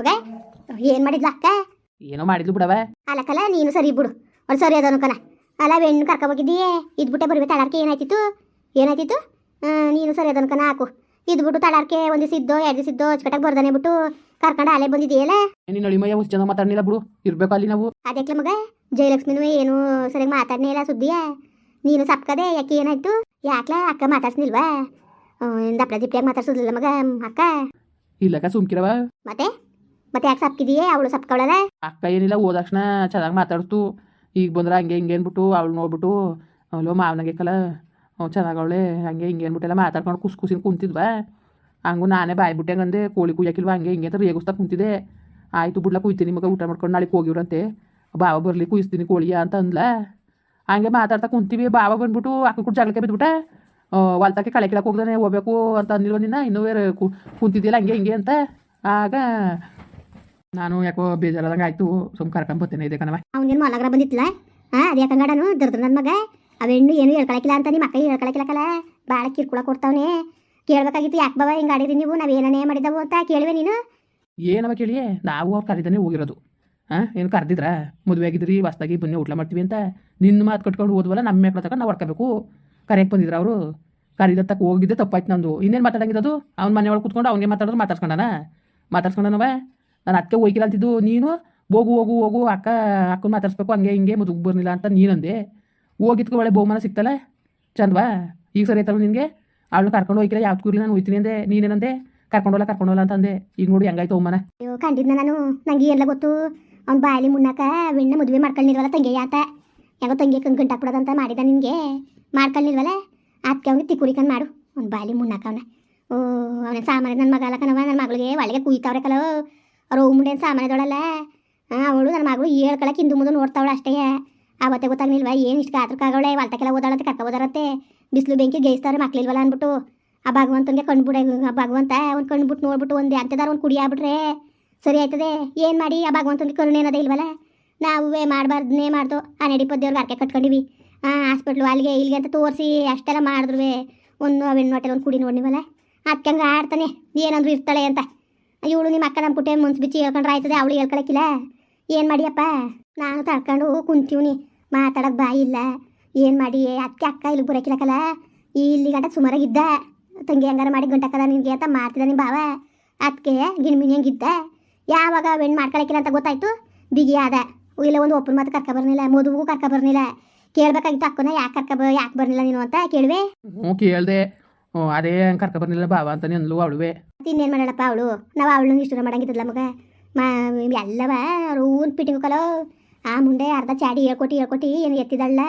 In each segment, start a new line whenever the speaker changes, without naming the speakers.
ಮಗ ಏನ್ ಮಾಡಿದ್ಲ ಅಕ್ಕ?
ಏನೋ ಮಾಡಿದ್ಲು ಬಿಡವ
ಅಲ್ಲಕ್ಕಲ್ಲ ನೀನು ಸರಿ ಬಿಡು. ಅವ್ಳು ಸರಿ ಅದನು ಕಣ. ಅಲ್ಲ ಹೆಣ್ಣು ಕರ್ಕೊ ಹೋಗಿದ್ದೀಯೇ? ಇದ್ಬಿಟ್ಟೆ ಬರ್ಬೇಕು ತಡಾರ್ಕೆ ಏನಾಯ್ತಿತ್ತು? ಏನಾಯ್ತಿತ್ತು? ನೀನು ಸರಿ ಅದನು ಕಣ ಹಾಕು. ಇದ್ಬಿಟ್ಟು ತಡಾರ್ಕೆ ಒಂದು ದಿವಸ ಇದ್ದೋ ಎರಡು ಸಿದ್ದು ಅಚ್ಚುಕಟ್ಟಾಗಿ ಬರ್ದಾನೆ ಬಿಟ್ಟು ಕರ್ಕೊಂಡು ಅಲೆ ಬಂದಿದ್ದೀಯಲ್ಲ
ನೀನು ಅಳಿಮಯ್ಯ ಹುಚ್ಚ ಜನ ಮಾತಾಡ್ನಿಲ್ಲ ಬಿಡು. ಇರ್ಬೇಕು ಅಲ್ಲಿ ನಾವು.
ಅದಕ್ಕೆ ಮಗ? ಜಯಲಕ್ಷ್ಮಿನೂ ಏನು ಸರಿಯಾಗಿ ಮಾತಾಡ್ನೇ ಇಲ್ಲ ಸುದ್ದಿಯ? ನೀನು ಸಪ್ಕದೆ ಯಾಕೆ ಏನಾಯ್ತು? ಯಾಕ್ಲ ಅಕ್ಕ ಮಾತಾಡ್ಸ್ನಿಲ್ವಾ ದಪ್ಪಳ ದಿಪ್ಪಿಯಾಗಿ ಮಾತಾಡ್ಸೋದಿಲ್ಲ ಮಗ ಅಕ್ಕ?
ಇಲ್ಲಕ್ಕ ಸುಮ್ಕಿರವ
ಮತ್ತೆ? ಮತ್ತೆ ಯಾಕೆ ಸಪ್ಕಿದೀಯೇ ಅವಳು ಸಪ್ಕವಳಲ್ಲ
ಅಕ್ಕ ಏನಿಲ್ಲ, ಹೋದ ತಕ್ಷಣ ಚೆನ್ನಾಗಿ ಮಾತಾಡ್ತು. ಈಗ ಬಂದ್ರೆ ಹಂಗೆ ಹಿಂಗೆ ಅಂದ್ಬಿಟ್ಟು ಅವಳು ನೋಡ್ಬಿಟ್ಟು ಅವಳು ಮಾವನಾಗೆ ಕಲ ಚೆನ್ನಾಗವಳೆ ಹಂಗೆ ಹಿಂಗೆ ಅಂದ್ಬಿಟ್ಟೆಲ್ಲ ಮಾತಾಡ್ಕೊಂಡು ಕುಸ್ ಕುಸಿನ ಕುಂತಿದ್ವಾ? ಹಂಗು ನಾನೇ ಬಾಯ್ಬಿಟ್ಟೆ ಅಂದೆ ಕೋಳಿ ಕುಯ್ಯಕ್ಕಿಲ್ವಾ ಹಂಗೆ ಹಿಂಗೆ ಅಂತ ರೇಗಿಸ್ತಾ ಕುಂತಿದ್ದೆ. ಆಯಿತು ಬಿಡ್ಲ, ಕುಯ್ತೀನಿ ಮಗ ಊಟ ಮಾಡ್ಕೊಂಡು ನಾಳೆ ಹೋಗಿವ್ರಂತೆ. ಬಾವ ಬರಲಿ, ಕುಯ್ಸ್ತೀನಿ ಕೋಳಿಯ ಅಂತ ಅಂದ್ಲ. ಹಂಗೆ ಮಾತಾಡ್ತಾ ಕುಂತೀವಿ ಬಾವ ಬಂದ್ಬಿಟ್ಟು ಅಕ್ಕ ಕೂಡ ಜಗಳಕ್ಕೆ ಬಿದ್ಬಿಟ್ಟ. ಹೊಲ್ತಕ್ಕೆ ಕಳೆ ಕೀಳಕ್ಕೆ ಹೋಗ್ದಾನೆ, ಹೋಗ್ಬೇಕು ಅಂತ ಅಂದಿಲ್ವ ನಿನ್ನ? ಇನ್ನೂ ಬೇರೆ ಕುಂತಿದ್ದಿಲ್ಲ ಹಂಗೆ ಹಿಂಗೆ ಅಂತ. ಆಗ ನಾನು ಯಾಕೋ ಬೇಜಾರಾದಂಗೆ ಆಯ್ತು ಸುಮ್ ಕರ್ಕೊಂಡ್ ಬರ್ತೇನೆ ಇದೆ ಕಣವ
ಅವನೇನು ಮಲಗ್ರ ಬಂದಿತ್ತಲ್ಲ ಹಾಂ ಅದೇ ಕಂಗಾಡನು ದರ್ದ್ರ ನನ್ನ ಮಗ. ಅವೆಣ್ಣು ಏನು ಹೇಳ್ಕೊಳಕಿಲ್ಲ ಅಂತ ನಿಮ್ಮ ಅಕ್ಕ ಹೇಳ್ಕೊಳಕಿಲ್ಲಕಲ್ಲ ಬಾಳ ಕಿರ್ಕುಳ ಕೊಡ್ತಾವನೆ. ಕೇಳ್ಬೇಕಾಗಿತ್ತು ಯಾಕೆ ಬಾಬಾ ಹಿಂಗೆ ಆಡಿದ್ರಿ ನೀವು? ನಾವು ಏನೇ ಮಾಡಿದವು ಅಂತ ಕೇಳುವೆ ನೀನು?
ಏನವ ಕೇಳಿ? ನಾವು ಅವ್ರು ಕರಿದಾನೆ ಹೋಗಿರೋದು. ಹಾಂ ಏನು ಕರೆದಿದ್ರ? ಮದುವೆ ಆಗಿದ್ರಿ ಹೊಸ್ದಾಗಿ ಬನ್ನಿ ಊಟ ಮಾಡ್ತೀವಿ ಅಂತ. ನಿನ್ನ ಮಾತು ಕಟ್ಕೊಂಡು ಹೋದ್ವಲ್ಲ ನಮ್ಮ ಮೇಕ್ಳ ತಕ ನಾವು ಹೊಡ್ಕೋಬೇಕು ಕರೆಯಕ್ಕೆ ಬಂದಿದ್ರ ಅವರು? ತಕ್ಕ ಹೋಗಿದ್ದೆ ತಪ್ಪಾಯ್ತು ನಂದು. ಇನ್ನೇನು ಮಾತಾಡಂಗಿದ್ದು ಅವ್ನ ಮನೆ ಒಳಗೆ ಕೂತ್ಕೊಂಡು ಅವ್ನಿಗೆ ಮಾತಾಡೋದು ಮಾತಾಡ್ಸ್ಕೊಂಡಾನ? ಮಾತಾಡ್ಸ್ಕೊಂಡನವ? ನಾನು ಅದಕ್ಕೆ ಒಯ್ಕಿಲ್ಲ ಅಂತಿದ್ದು ನೀನು ಹೋಗು ಹೋಗು ಹೋಗು ಅಕ್ಕ ಅಕ್ಕನ ಮಾತಾಡ್ಸ್ಬೇಕು ಹಂಗೆ ಹಿಂಗೆ ಮದುವೆ ಬರ್ಲಿಲ್ಲ ಅಂತ ನೀನಂದೆ ಹೋಗಿದ್ಕೆ ಒಳ್ಳೆ ಬಹುಮಾನ ಸಿಕ್ತಲ್ಲ ಚಂದವಾ ಈಗ ಸರಿ ಐತಲ್ಲ ನಿನಗೆ ಅವಳು ಕರ್ಕೊಂಡು ಹೋಗಿಲ್ಲ ಯಾವ್ದು ಕೂರ್ಲಿ ನಾನು ಹೋಯ್ತೀನಿ ಅಂದೆ ನೀನೇನಂದೆ ಕರ್ಕೊಂಡೋಲ್ಲ ಕರ್ಕೊಂಡೋಲ್ಲ ಅಂತ ಅಂದೆ ಈಗ ನೋಡಿ ಹೆಂಗಾಯ್ತು ಬಹುಮಾನ
ಅಯ್ಯೋ ಕಂಡಿದ್ನ ನಾನು ನಂಗೆ ಎಲ್ಲ ಗೊತ್ತು ಅವ್ನು ಬಾಯಲ್ಲಿ ಮುನ್ನಕ ಬೆಣ್ಣ ಮದುವೆ ಮಾಡ್ಕೊಂಡಿಲ್ವಲ್ಲ ತಂಗಿ ಆತ ಯಾಕೋ ತಂಗಿ ಗಂಟಾಕ್ಬಿಡೋದಂತ ಮಾಡಿದ ನಿನಗೆ ಮಾಡ್ಕೊಂಡಿಲ್ವಲ್ಲ ಅದಕ್ಕೆ ಅವ್ನಿಗೆ ತಿಕ್ಕುರಿಕನ್ ಮಾಡು ಅವ್ನ ಬಾಯಲ್ಲಿ ಮುನ್ನಕ ಅವನ ಓ ಅವನ ಸಾಮಾನ್ಯ ನನ್ನ ಮಗ ಅಲ್ಲ ನನ್ನ ಮಗಳಿಗೆ ಒಳಗೆ ಕುಯ್ತಾವ್ರೆ ಕಲೋ ಅವ್ರು ಮುಂಡೇನು ಸಾಮಾನ್ಯದೊಳಲ್ಲ. ಅವಳು ನನ್ನ ಮಗಳು ಹೇಳ್ಕೊಳಕ್ಕೆ ಹಿಂದೆ ಮುಂದೆ ನೋಡ್ತಾವಳು ಅಷ್ಟೇ. ಅವತ್ತೇ ಗೊತ್ತಾಗ್ಲಿಲ್ವ? ಏನು ಇಷ್ಟು ಗಾತ್ರಕ್ಕಾಗವಳೆ ಹೊಲ್ತಕ್ಕೆಲ್ಲ ಓದಾಳಂತೆ ಕಕ್ಕ ಓದಾರತ್ತೆ ಬಿಸಿಲು ಬೆಂಕಿ ಗೇಯಿಸ್ತಾರೆ ಮಕ್ಳಿಲ್ವಲ್ಲ ಅಂದ್ಬಿಟ್ಟು. ಆ ಭಗವಂತನಿಗೆ ಆ ಭಗವಂತ ಅವ್ನು ಕಣ್ಬಿಟ್ಟು ನೋಡ್ಬಿಟ್ಟು ಒಂದು ಅಂತದಾರ ಒಂದು ಕುಡಿ ಆಗ್ಬಿಟ್ರೆ ಸರಿ ಆಯ್ತದೆ. ಏನು ಮಾಡಿ? ಆ ಭಗವಂತನಿಗೆ ಕರುಣೆ ಅನ್ನೋದೇ ಇಲ್ವಲ್ಲ? ನಾವೇ ಮಾಡಬಾರ್ದನ್ನೇ ಮಾಡ್ದು. ಆ ನಡಿಪದ್ದೇವ್ರಿಗೆ ಅರ್ಕೆ ಕಟ್ಕೊಂಡಿವಿ. ಹಾಂ ಹಾಸ್ಪಿಟ್ಲು ಅಲ್ಲಿಗೆ ಇಲ್ಲಿಗೆ ಅಂತ ತೋರಿಸಿ ಅಷ್ಟೆಲ್ಲ ಮಾಡಿದ್ರು ಒಂದು ಹೆಣ್ಣು ಹೊಟ್ಟೆಲಿ ಒಂದು ಕುಡಿ ನೋಡಿವಲ್ಲ ಅದಕ್ಕೆ ಹಂಗೆ ಆಡ್ತಾನೆ. ಏನಂದ್ರು ಇರ್ತಾಳೆ ಅಂತ. ಇವಳು ನಿಮ್ಮ ಅಕ್ಕ ನಮ್ಮ ಪುಟ್ಟೆ ಮುನ್ಸ್ ಬಿಚ್ಚಿ ಹೇಳ್ಕೊಂಡ್ರೆ ಆಯ್ತದೆ? ಅವಳು ಹೇಳ್ಕೊಳಕ್ಕಿಲ್ಲ ಏನು ಮಾಡಿಯಪ್ಪ? ನಾನು ತಡ್ಕೊಂಡು ಕುಂತೀವ್ನಿ. ಮಾತಾಡೋಕೆ ಬಾಯಿ ಇಲ್ಲ. ಏನು ಮಾಡಿ? ಅದಕ್ಕೆ ಅಕ್ಕ ಇಲ್ಲಿ ಬರೋಕಿಲ್ಲಕಲ್ಲ ಇಲ್ಲಿ ಗಂಟ ಸುಮಾರಾಗಿದ್ದ ತಂಗಿ ಹಂಗಾರ ಮಾಡಿ ಗಂಟಕ್ಕದ ನಿನಗೆ ಅಂತ ಮಾಡ್ತಿದ್ದ ನಿಮ್ಮ ಭಾವ. ಅದಕ್ಕೆ ಗಿಣ್ಮಿಣಿ ಹಂಗಿದ್ದ ಯಾವಾಗ ಹೆಣ್ಣು ಮಾಡ್ಕೊಳಕಿಲ್ಲ ಅಂತ ಗೊತ್ತಾಯ್ತು? ಬಿಗಿ ಆದ. ಇಲ್ಲ, ಒಂದು ಒಪ್ಪನ ಮಾತು ಕರ್ಕ ಬರ್ನಿಲ್ಲ. ಮದುವೆಗೂ ಕರ್ಕ ಬರ್ನಿಲ್ಲ. ಕೇಳ್ಬೇಕಾಗಿತ್ತು ಅಕ್ಕನ. ಯಾಕೆ ಕರ್ಕ ಯಾಕೆ ಬರ್ನಿಲ್ಲ ನೀನು ಅಂತ ಕೇಳುವೆ?
ಹ್ಞೂ ಕೇಳ್ದೆ. ಹ್ಞೂ, ಅದೇ ಕರ್ಕ ಬರ್ಲಿಲ್ಲ ಬಾವ ಅಂತಾನೆ ಅವಳುವೆ
ಇನ್ನೇನು ಮಾಡಪ್ಪ ಅವಳು? ನಾವು ಅವಳನ್ನ ಇಷ್ಟು ಮಾಡಂಗಿದ್ದಲ್ಲ ಮಗ. ಮಾ, ಎಲ್ಲವ ರೂನ್ ಪಿಟಿಂಗ್ ಕಲೋ ಆ ಮುಂದೆ ಅರ್ಧ ಚಾಡಿ ಹೇಳ್ಕೊಟ್ಟಿ ಹೇಳ್ಕೊಟ್ಟಿ ಏನು ಎತ್ತಿದಳ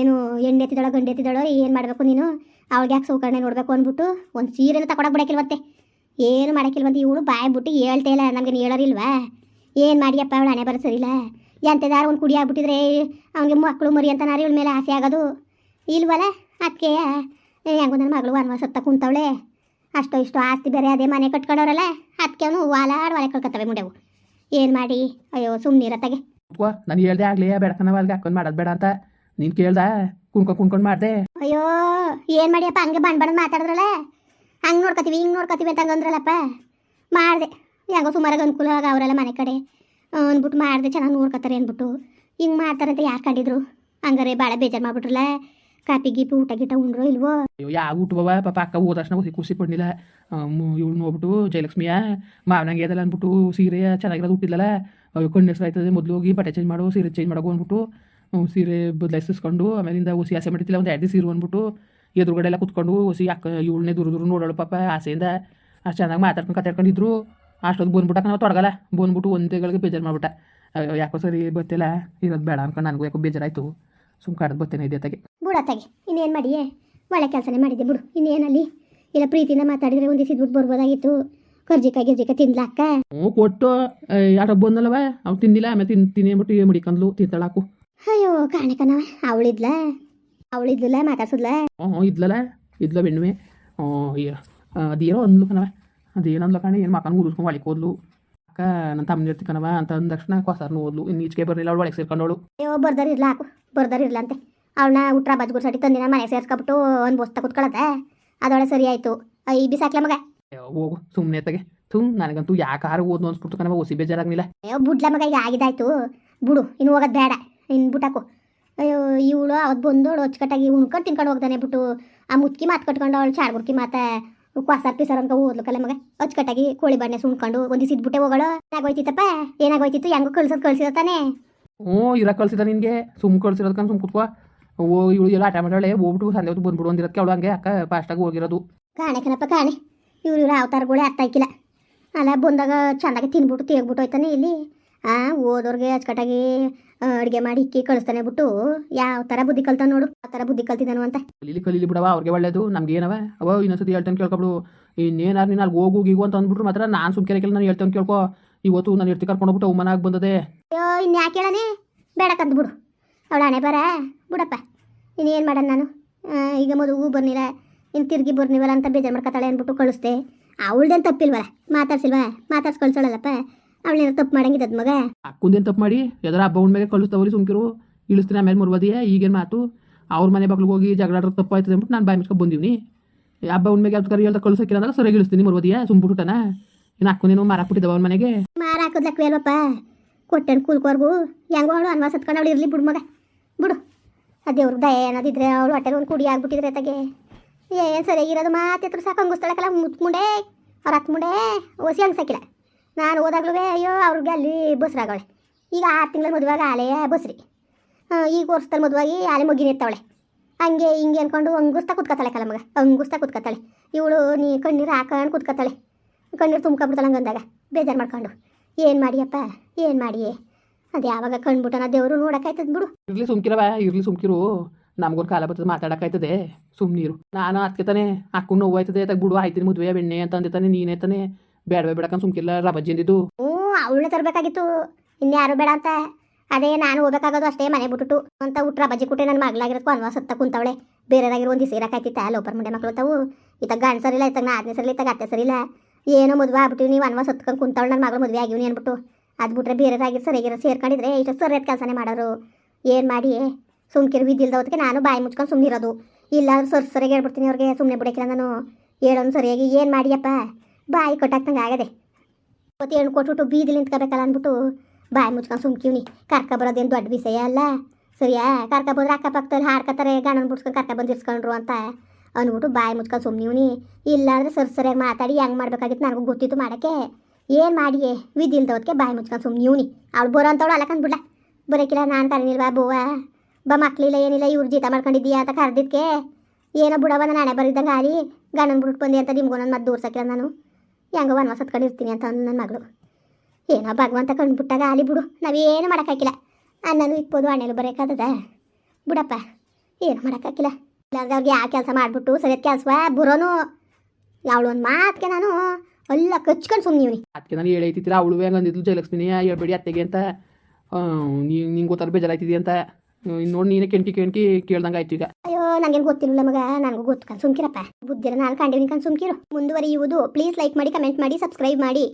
ಏನು ಎಣ್ಣೆ ಎತ್ತಿದಳೋ, ಗಂಡು ಎತ್ತಿದಳೋ, ಏನು ಮಾಡಬೇಕು ನೀನು? ಅವಳಿಗೆ ಯಾಕೆ ಸೌಕರ್ಯ ನೋಡಬೇಕು ಅಂದ್ಬಿಟ್ಟು ಒಂದು ಸೀರೆನ ತಗೊಳಕ್ಕೆ ಬಿಡಕ್ಕಿಲ್ವಂತೆ ಏನು ಮಾಡೋಕ್ಕಿಲ್ವಂತೆ ಇವಳು ಬಾಯ್ ಬಿಟ್ಟು ಹೇಳ್ತಾ ಇಲ್ಲ, ನಮ್ಗೆ ಹೇಳೋರಿಲ್ವಾ? ಏನು ಮಾಡಿಯಪ್ಪ ಅವಳು ಹಣೆ ಬರೋ ಸರಿಲ್ಲ? ಎಂತದಾರ ಒಂದು ಕುಡಿಯಾಗ್ಬಿಟ್ಟಿದ್ರೆ ಅವನಿಗೆ ಮಕ್ಕಳು ಮರಿ ಅಂತ ನಾರು ಇವಳ ಮೇಲೆ ಆಸೆ ಆಗೋದು. ಇಲ್ವಲ್ಲ ಅದಕ್ಕೆ ಹೆಂಗೋ ನನ್ನ ಮಗಳು ವನವಾಸ ಸತ್ತ ಕುಂತವಳೆ? ಅಷ್ಟೋ ಇಷ್ಟೋ ಆಸ್ತಿ ಬೇರೆ ಅದೇ ಮನೆ ಕಟ್ಕೊಂಡವ್ರಲ್ಲ ಅದಕ್ಕೆ ಅವನು ವಾಲಾಡ್ ಒಲೆ ಕಳ್ಕೊತವೆ ಮುಂಡೆವು. ಏನು ಮಾಡಿ? ಅಯ್ಯೋ ಸುಮ್ಮನಿರತ್ತಾಗೆ
ಅಪ್ಪಾ ನಾನು ಹೇಳ್ದೆ ಆಗ್ಲೇ ಬೆಳಕನವ ಅಲ್ಗೆ ಹಾಕೊಂಡು ಮಾಡೋದು ಬೇಡ ಅಂತ. ನೀನು ಕೇಳ್ದ? ಕುಣ್ಕೊಂಡು ಕುಣ್ಕೊಂಡು ಮಾಡಿದೆ.
ಅಯ್ಯೋ ಏನು ಮಾಡಿಯಪ್ಪ ಹಂಗೆ ಬಣ್ಣ ಬಣ್ಣ ಮಾತಾಡಿದ್ರಲ್ಲ? ಹಂಗೆ ನೋಡ್ಕೊತೀವಿ ಹಿಂಗೆ ನೋಡ್ಕೊತೀವಿ ಅಂತ ಹಂಗಂದ್ರಲ್ಲಪ್ಪ ಮಾಡಿದೆ. ಹೆಂಗೋ ಸುಮಾರಾಗಿ ಅನುಕೂಲ ಆಗ ಅವರೆಲ್ಲ ಮನೆ ಕಡೆ. ಅಂದ್ಬಿಟ್ಟು ಮಾಡಿದೆ ಚೆನ್ನಾಗಿ ನೋಡ್ಕೊತಾರೆ ಅಂದ್ಬಿಟ್ಟು. ಹಿಂಗೆ ಮಾಡ್ತಾರಂತ ಯಾರು ಕಂಡಿದ್ರು? ಹಂಗಾರೆ ಭಾಳ ಬೇಜಾರು ಮಾಡ್ಬಿಟ್ರಲ್ಲ. ಕಾಪಿ ಗೀಪಿ ಊಟ ಗೀಟ ಉಂಡ್ರೋ ಇಲ್ವೋ?
ಅಯ್ಯೋ ಯಾವ ಬಾ ಪಾಪ ಅಕ್ಕ ಹೋದ ತಕ್ಷಣ ಖುಷಿ ಖುಷಿ ಪಡ್ಲಿಲ್ಲ ಇವಳು ನೋಡ್ಬಿಟ್ಟು, ಜಯಲಕ್ಷ್ಮಿಯ, ಮಾವನಂಗೆ ಅದಲ್ಲ ಅಂದ್ಬಿಟ್ಟು, ಸೀರೆ ಚೆನ್ನಾಗಿರೋದು ಹುಟ್ಟಿದ್ಲಲ್ಲ ಅಯ್ಯೋ, ಕಣ್ಣು ಹೆಸರು ಆಯ್ತದೆ, ಮೊದಲು ಹೋಗಿ ಬಟ್ಟೆ ಚೇಂಜ್ ಮಾಡೋ, ಸೀರೆ ಚೇಂಜ್ ಮಾಡೋ ಅಂದ್ಬಿಟ್ಟು ಸೀರೆ ಬದಲಾಯಿಸ್ಕೊಂಡು, ಆಮೇಲಿಂದ ಹುಸಿ ಆಸೆ ಮಾಡಿತಿಲ್ಲ ಒಂದು ಎರಡು ಸೀರೆ ಅಂದ್ಬಿಟ್ಟು, ಎದುರುಗಡೆ ಎಲ್ಲ ಕುತ್ಕೊಂಡು ಹುಸಿ ಅಕ್ಕ, ಇವಳನ್ನೇ ದೂರ ದೂರ ನೋಡೋಳು ಪಾಪ, ಆಸೆಯಿಂದ ಅಷ್ಟು ಚೆನ್ನಾಗಿ ಮಾತಾಡ್ಕೊಂಡು ಕತ್ತಾಡ್ಕೊಂಡಿದ್ರು ಅಷ್ಟೊತ್ತು ಬಂದ್ಬಿಟ್ಟಾಕ ನಾವು ತೊಡಗಲ್ಲ. ಬಂದ್ಬಿಟ್ಟು ಒಂದೇಗಳಿಗೆ ಬೇಜಾರು ಮಾಡ್ಬಿಟ್ಟ. ಯಾಕೋ ಸರಿ ಬರ್ತಿಲ್ಲ, ಇರೋದು ಬೇಡ ಅನ್ಕೊಂಡು, ನನಗೂ ಯಾಕೋ ಬೇಜಾರಾಯಿತು. ಸುಮ್ ಇದೆ ಬರ್ತೇನೆ ಬುಡ
ತಗೆ ಇನ್ನೇನು ಮಾಡಿಯೇ? ಒಳ್ಳೆ ಕೆಲಸನೇ ಮಾಡಿದ್ದೆ ಬಿಡು ಇನ್ನೇನಲ್ಲಿ? ಇಲ್ಲ ಪ್ರೀತಿನ ಮಾತಾಡಿದ್ರೆ ಒಂದು ದಿವಸ ಬಿಟ್ಟು ಬರ್ಬೋದಾಗಿತ್ತು. ಕರ್ಜಿಕಾಯಿ ಗಿರ್ಜಿಕ ತಿನ್ಲಾಕ
ಹ್ಞೂ ಕೊಟ್ಟು ಯಾರೋ ಬಂದಲ್ಲವ? ಅವ್ನು ತಿಂದಿಲ್ಲ ಆಮೇಲೆ ತಿನ್ ಅಂದ್ಬಿಟ್ಟು ಏ ಮುಡಿಕಂದ್ಲು? ತಿಂತಾಳಾಕು
ಅಯ್ಯೋ ಕಾಣಕನವ ಅವಳಿದ್ಲ? ಅವಳಿದ್ಲ ಮಾತಾಡ್ಸದ್ಲ?
ಹ್ಞೂ ಇದ್ಲಲ್ಲ ಇದ್ಲ ಬೆಣ್ಣುವೆ. ಹ್ಞೂ ಅದೇನೋ ಅಂದ್ಲು ಕಣವ. ಅದೇನು ಅಂದ್ಲ ಕಣ ಏನು ಮಕ್ಕನ ಗುರುಸ್ಕೊಂಡು ಒಳಗೆ ಹೋದ್ಲು. ಅಕ್ಕ ನನ್ನ ತಮ್ಮನ ಕಣವ ಅಂತ ಅಂದ ತಕ್ಷಣ ಕೊಸಾರ್ನು ಓದ್ಲು ಇನ್ನು ಈಚೆಗೆ ಬರಲಿಲ್ಲ ಅವಳು ಒಳಗೆ ಸೇರ್ಕೊಂಡವಳು.
ಅಯ್ಯೋ ಬರ್ದಾರ ಇರ್ಲ ಹಾಕು ಬರ್ದಾರ ಇರ್ಲಂತೆ. ಅವಳನ್ನ ಉಟ್ರ ಬಜ್ಗುರ್ ಸಡಿ ತಂದಿನ ಮನೆ ಸೇರ್ಸ್ಕೊಬಿಟ್ಟು ಒಂದು ಬಸ್ತ ಕುತ್ಕೊಳತ್ತೆ. ಅದೊಳೆ ಸರಿ ಆಯ್ತು. ಈ ಬಿಸಾಕ್ಲ ಮಗ.
ಹೋಗು ಸುಮ್ಮನೆ ತಗೆ ಥೂ ನನಗಂತೂ ಯಾಕಾರ ಓದ್ನು ಅನ್ಸ್ಬಿಡ್ತು ಕಣವ ಒಸಿ ಬೇಜಾರಾಗ್ಲಿಲ್ಲ.
ಅಯ್ಯೋ ಬುಡ್ಲ ಮಗ ಈಗ ಆಗಿದಾಯ್ತು ಬಿಡು ಇನ್ನು ಹೋಗೋದು ಬೇಡ. ಇನ್ನು ಬಿಟ್ಟಾಕು ಅಯ್ಯೋ ಇವಳು ಅವತ್ತು ಬಂದೋಳು ಅಚ್ಚುಕಟ್ಟಾಗಿ ಉಣ್ಕೊಂಡು ತಿನ್ಕೊಂಡು ಹೋಗ್ದಾನೆ ಬಿಟ್ಟು. ಆ ಮುತ್ಕಿ ಮಾತು ಕಟ್ಕೊಂಡು ಅವಳು ಚಾರ್ಗುರ್ಕಿ ಮಾತ ಕ್ವಾಸರ್ ಪಿಸರ್ ಅಂತ ಕಲೆ ಮಗ? ಅಚ್ಚುಕಟ್ಟಾಗಿ ಕೋಳಿ ಬಣ್ಣೆ ಸುಣ್ಕೊಂಡು ಒಂದು ಸಿದ್ಬಿಟ್ಟೆ ನಾಗ ಏನಾಗೋಯ್ತಿತ್ತಪ್ಪ? ಏನಾಗೋಯ್ತಿತ್ತು? ಹೆಂಗೋ ಕಳ್ಸೋದು ಕಳ್ಸಿದ ತಾನೇ?
ಹ್ಞೂ ಇರ ಕಳ್ಸಿದ ನಿನಗೆ. ಸುಮ್ ಕಳ್ಸಿರೋದ್ಕಂತ ಸುಮ್ ಕುತ್ಕೋ. ಓ ಇವಳು ಎಲ್ಲ ಆಟ ಮಾಡಾಳೆ ಹೋಗ್ಬಿಟ್ಟು ಸಂದೆ ಹೊತ್ತು ಬಂದ್ಬಿಡು ಅಂದಿರೋದಕ್ಕೆ ಅವಳು ಹಂಗೆ ಅಕ್ಕ ಫಾಸ್ಟಾಗಿ ಹೋಗಿರೋದು.
ಕಾಣೆ ಕಣಪ್ಪ ಕಾಣೆ. ಇವ್ರು ಇವ್ರ ಅವತಾರಗಳೇ ಅರ್ಥ ಆಯ್ಕಿಲ್ಲ ಅಲ್ಲ ಬಂದಾಗ ಚಂದಾಗಿ ತಿನ್ಬಿಟ್ಟು ತೇಗ್ಬಿಟ್ಟು ಹೋಯ್ತಾನೆ ಇಲ್ಲಿ. ಆ ಓದೋರ್ಗೆ ಅಚ್ಚುಕಟ್ಟಾಗಿ ಅಡುಗೆ ಮಾಡಿ ಇಕ್ಕಿ ಕಳಿಸ್ತಾನೆ ಬಿಟ್ಟು ಯಾವ ಥರ ಬುದ್ಧಿ ಕಲ್ತ ನೋಡು ಆ ತರ ಬುದ್ಧಿ ಕಲ್ತಿದ್ದಾನು ಅಂತ.
ಕಲೀಲಿ ಕಲೀಲಿ ಬಿಡವ ಅವ್ರಿಗೆ ಒಳ್ಳೇದು ನಮ್ಗೆ ಏನವ? ಅವ ಇನ್ನೊಂದ್ಸತಿ ಹೇಳ್ತಾನೆ ಕೇಳ್ಕೊಬಿಡು ಇನ್ನೇನಾರು ನೀನು ಅಲ್ಲಿ ಹೋಗು ಗೀಗು ಅಂತ ಅಂದ್ಬಿಟ್ರು ಮಾತ್ರ ನಾನು ಸುಮ್ಕೆರೆಕೆಲ್ಲ ನಾನು ಹೇಳ್ತಾನೆ ಕೇಳ್ಕೊ. ಇವತ್ತು ನಾನು ಇರ್ತಿ ಕರ್ಕೊಂಡೋಗ್ಬಿಟ್ಟು ಆಗಿ ಬಂದದೆ.
ಅಯ್ಯೋ ಇನ್ಯಾಕೆ ಹೇಳನೆ? ಬೇಡ ಕಂದು ಬಿಡು. ಅವಳ ಹಣೆ ಬರ ಬಿಡಪ್ಪ. ಇನ್ನೇನು ಮಾಡೋಣ ನಾನು? ಈಗ ಮದುವು ಬರ್ನಿಲ್ಲ ಇನ್ನು ತಿರುಗಿ ಬರ್ನಿವಲ್ಲ ಅಂತ ಬೇಜಾರು ಮಾಡ್ಕೊತಾಳೆ ಅಂದ್ಬಿಟ್ಟು ಕಳಿಸ್ದೆ. ಅವಳ್ದೇನು ತಪ್ಪಿಲ್ವಲ್ಲ ಮಾತಾಡ್ಸಿಲ್ವಾ? ಮಾತಾಡ್ಸಿ ಕಳ್ಸೋಳಲ್ಲಪ್ಪ ಅವಳೇನೋ ತಪ್ಪು ಮಾಡಂಗಿದ್ದದ ಮಗ.
ಅಕ್ಕಂದೇನು ತಪ್ಪು ಮಾಡಿ? ಎದ್ರ ಹಬ್ಬ ಮೇಲೆ ಕಳಿಸ್ತವ್ರಿ ಸುಮ್ಕಿರು. ಇಳಿಸ್ತೀನಿ ಆಮೇಲೆ ಮುರ್ಬದಿಯ ಈಗೇನು ಮಾತು? ಅವ್ರ ಮನೆ ಬಾಗ್ಲಿಗೆ ಹೋಗಿ ಜಗಳಾಡ್ರೆ ತಪ್ಪು ಆಯ್ತದೆ ಅಂದ್ಬಿಟ್ಟು ನಾನು ಬಾಯಿ ಮುಚ್ಕೊಂಡು ಬಂದೀನಿ ಹಬ್ಬ ಮೇಲೆ ಯಾವ್ದು ಕರಿ ಹೇಳ್ದ ಕಳ್ಸೋಕಿಲ್ಲ ಅಂದ್ರೆ ಸರಿಯಾಗಿ ಇಳಿಸ್ತೀನಿ ಮುರ್ಬದಿಯ ಸುಮ್ಬಿಟ್ಟುಟನ ಇನ್ನು ಅಕ್ಕಂದೇನು ಮಾರಾಕ್ಬಿಟ್ಟಿದ್ದವ ಅವ್ರ ಮನೆಗೆ.
ಮಾರ ಅಲ್ವಪ್ಪ ಕೊಟ್ಟೆನ್ ಕೂಲ್ಕೋರ್ಗು. ಹೆಂಗೋ ಅವಳು ಅನ್ವಾಸ ಹತ್ಕೊಂಡು ಅವಳು ಇರಲಿ ಬಿಡು ಮಗ. ಬಿಡು. ಆ ದೇವ್ರ ದಯ ಅನ್ನೋದಿದ್ರೆ ಅವಳು ಹೊಟ್ಟೆಗೆ ಒಂದು ಕುಡಿ ಆಗ್ಬಿಟ್ಟಿದ್ರೆ ತಗೆ ಏನು ಸರಿಯಾಗಿರೋದು ಮಾತಿತ್ರ ಸಾಕು ಹಂಗಿಸ್ತಾಳಕಲ್ಲ ಮುತ್ಕೊಂಡೆ ಅವ್ರ ಹತ್ಮುಂಡೆ. ಓಸಿ ಹಂಗೆ ಸಾಕಿಲ್ಲ. ನಾನು ಹೋದಾಗ್ಲೂ ಅಯ್ಯೋ, ಅವ್ರಿಗೆ ಅಲ್ಲಿ ಬಸ್ರಾಗವಳೆ ಈಗ ಆರು ತಿಂಗಳ ಮದುವಾಗ ಆಲೆ ಬಸ್ರಿ ಈಗ ವರ್ಷದಲ್ಲಿ ಮದುವಾಗಿ ಆಲೆ ಮಗಿನ ಇರ್ತಾವಳೆ ಹಂಗೆ ಹಿಂಗೆ ಅನ್ಕೊಂಡು ಹಂಗುಸ್ತಾ ಕುತ್ಕೊತಾಳೆ ಕಲ ಮಗ. ಹಂಗುಸ್ತಾ ಕುತ್ಕೊತಾಳೆ ಇವಳು ನೀ ಕಣ್ಣೀರು ಹಾಕೊಂಡು ಕುತ್ಕೊತಾಳೆ ಕಣ್ಣೀರು ತುಂಬ್ಕೊಬಿಡ್ತಾಳೆ ಹಂಗಂದಾಗ ಬೇಜಾರು ಮಾಡ್ಕೊಂಡು. ಏನು ಮಾಡಿಯಪ್ಪ? ಏನು ಮಾಡಿ ಅದು ಯಾವಾಗ ಕಣ್ಬಿಟ್ಟನ ದೇವರು ನೋಡೋಕ್ಕಾಯ್ತದ ಬಿಡು.
ಇರ್ಲಿ ಸುಮ್ಕಿರವ ಇರ್ಲಿ ಸುಮ್ಕಿರು. ನಮಗೊಂದು ಕಾಲ ಬರ್ತದೆ ಮಾತಾಡೋಕ್ಕಾಯ್ತದೆ. ಸುಮ್ಮನೀರು ನಾನು ಅದಕ್ಕೆ ಹಾಕೊಂಡು ಅಕ್ಕನ ನೋವು ಆಯ್ತದೆ ತಗ ಬಿಡು, ಆಯ್ತೀನಿ ಮದುವೆ ಬೆಣ್ಣೆ ಅಂತ ಅಂದೆ ತಾನೆ ನೀನೇ ತಾನೆ. ಬೇಡವೇ ಬೇಡ ಸುಮ್ಕಿಲ್ಲ ರಬಜ್ಜಿಂದಿದ್ದು
ಹ್ಞೂ ಅವಳನ್ನ ತರಬೇಕಾಗಿತ್ತು. ಇನ್ಯಾರು ಬೇಡ ಅಂತ. ಅದೇ, ನಾನು ಹೋಗ್ಬೇಕಾಗೋದು ಅಷ್ಟೇ ಮನೆ ಬಿಟ್ಟು ಅಂತ ಉಟ್ರ ಬಜ್ಜಿ ಕುಟ್ಟೆ ನನ್ನ ಮಗಳಾಗಿರೋದಕ್ಕೂ ಅನ್ವಾ ಸತ್ತ ಕುಂತವಳೆ ಬೇರೆದಾಗಿರೋ ಒಂದು ಸೇರಕ್ಕಾಯ್ತಿತ್ತ ಲೋಪರ್ ಮುಂಡೆ ಮಕ್ಕಳು ತಾವು ಇತ್ತಾಗ ಗಂಡ ಸರಿಲ್ಲ ಇತ್ತಾಗ ನಾದನೇ ಸರಿಲ್ಲ ಇತ್ತಾಗ ಅತ್ತೆ ಸರಿಲ್ಲ. ಏನೋ ಮದುವೆ ಆಗ್ಬಿಟ್ಟಿವಿ, ನೀವು ಅನ್ವಾ ಸತ್ಕೊಂಡು ಕುಂತವಳು ನನ್ನ ಮಗಳು ಮದುವೆ ಆಗಿವ್ನಿ ಅನ್ಬಿಟ್ಟು. ಅದು ಬಿಟ್ರೆ ಬೇರೆದಾಗಿ ಸರಿಯಾಗಿರೋ ಸೇರ್ಕೊಂಡಿದ್ರೆ, ಇಷ್ಟು ಸರಿಯಾದ ಕೆಲಸನೇ ಮಾಡೋರು. ಏನು ಮಾಡಿ? ಸುಮ್ಕಿರು ಬಿದ್ದಿಲ್ದ ಹೊತ್ತಿಗೆ ನಾನು ಬಾಯಿ ಮುಚ್ಕೊಂಡು ಸುಮ್ಮನಿರೋದು ಇಲ್ಲ, ಸರ್ ಸರಿಯಾಗಿ ಹೇಳ್ಬಿಡ್ತೀನಿ ಅವ್ರಿಗೆ ಸುಮ್ಮನೆ ಬಿಡಕ್ಕಿಲ್ಲ ನಾನು. ಹೇಳೋನು ಸರಿಯಾಗಿ, ಏನು ಮಾಡಿಯಪ್ಪ ಬಾಯಿ ಕಟ್ಟಾಕ್ತಂಗೆ ಆಗದೆ. ಮತ್ತೆ ಹೆಣ್ಣು ಕೊಟ್ಬಿಟ್ಟು ಬೀದಿಲಿ ನಿಂತ್ಕೋಬೇಕಲ್ಲ ಅಂದ್ಬಿಟ್ಟು ಬಾಯಿ ಮುಚ್ಕೊಂಡು ಸುಮ್ಕಿವ್ನಿ. ಕರ್ಕ ಬರೋದೇನು ದೊಡ್ಡ ವಿಷಯ ಅಲ್ಲ. ಸರಿಯಾ? ಕರ್ಕ ಬಂದ್ರೆ ಅಕ್ಕಪಕ್ಕದಲ್ಲಿ ಹಾಡ್ಕತ್ತಾರೆ, ಗಂಡನ ಬಿಡ್ಸ್ಕೊಂಡು ಕರ್ಕ ಬಂದು ಇರ್ಸ್ಕೊಂಡ್ರು ಅಂತ ಅಂದ್ಬಿಟ್ಟು ಬಾಯಿ ಮುಚ್ಕೊಂಡು ಸುಮ್ಮನಿವ್ನಿ ಇಲ್ಲಾಂದ್ರೆ ಸರಿ ಸರಿಯಾಗಿ ಮಾತಾಡಿ ಹೆಂಗೆ ಮಾಡ್ಬೇಕಾಗಿತ್ತು ನನಗೂ ಗೊತ್ತಿತ್ತು ಮಾಡೋಕ್ಕೆ. ಏನು ಮಾಡಿಯೇ? ಇಲ್ದವತ್ಗೆ ಬಾಯಿ ಮುಚ್ಕೊಂಡು ಸುಮ್ಮನಿವ್ನಿ ಅವಳು ಬರೋ ಅಂತವಳು ಅಲ್ಲಕಂದ್ಬಿಡ್ಲ ಬರೋಕಿಲ್ಲ ನಾನು ಕರೀನಿಲ್ವಾ ಬೋವ? ಬಾ ಮಕ್ಕಳಿಲ್ಲ ಏನಿಲ್ಲ, ಇವ್ರು ಜೀತ ಮಾಡ್ಕೊಂಡಿದ್ದೀಯಾ ಅಂತ ಕರೆದಿದ್ದಕ್ಕೆ ಏನೋ ಬಿಡವ ನಾನು ಹಣೆ ಬರಿದ್ದಂಗೆ ಆಲಿ ಗಂಡನ ಬಿಟ್ಬಂದೆ ಅಂತ ನಿಮ್ಗೂ ನನ್ನ ಮತ್ತೆ ದೂರ್ಸಕ್ಕಿಲ್ಲ ನಾನು. ಹೆಂಗೋ ವನವಾಸ ಹತ್ಕೊಂಡಿರ್ತೀನಿ ಅಂತ ಅಂದು ನನ್ನ ಮಗಳು. ಏನೋ ಭಗವಂತ ಕಂಡುಬಿಟ್ಟಾಗ ಅಲ್ಲಿ ಬಿಡು, ನಾವೇನು ಮಾಡೋಕ್ಕಾಗಿಲ್ಲ. ಅನ್ನನು ಇಕ್ಬೋದು ಹಣ್ಣೆಲು ಬರೋಕ್ಕಾಗದ ಬಿಡಪ್ಪ, ಏನು ಮಾಡೋಕ್ಕಾಗಿಲ್ಲ. ಇಲ್ಲಾಂದ್ರೆ ಅವ್ರಿಗೆ ಯಾವ ಕೆಲಸ ಮಾಡಿಬಿಟ್ಟು ಸರಿಯಾದ ಕೆಲಸ ಬರೋನು. ಅವಳು ಒಂದು ಮಾತಿಗೆ ನಾನು ಎಲ್ಲ ಕಚ್ಕೊಂಡು ಸುಮ್ಮನಿವ್ನಿ
ಅದಕ್ಕೆ ನಾನು ಹೇಳೈತಿದ್ದೀರ, ಅವಳು ಹೆಂಗಂದಿದ್ದು ಜಯಲಕ್ಷ್ಮಿನಿ ಹೇಳ್ಬೇಡಿ ಅತ್ತೆಗೆ ಅಂತ. ನಿಂಗೆ ಗೊತ್ತಾರ ಬೇಜಾರಾಯ್ತಿದಿ ಅಂತ. ನೋಡಿ ನೀನೇ ಕೆಣ್ಕಿ ಕೆಣ್ಕಿ ಕೇಳ್ದಂಗೆ ಆಯ್ತು ಈಗ.
ಅಯ್ಯೋ ನನಗೇನು ಗೊತ್ತಿಲ್ಲ ಮಗ? ನನಗೂ ಗೊತ್ತು, ಕಣ್ ಸುಮ್ಕಿರಪ್ಪ. ಬುದ್ಧಿರ ನಾನು ಕಂಡಿವ್ನಿ ಕಣ್ ಸುಮ್ಕಿರು. ಮುಂದುವರಿಯುವುದು. ಪ್ಲೀಸ್ ಲೈಕ್ ಮಾಡಿ ಕಮೆಂಟ್ ಮಾಡಿ ಸಬ್ಸ್ಕ್ರೈಬ್ ಮಾಡಿ.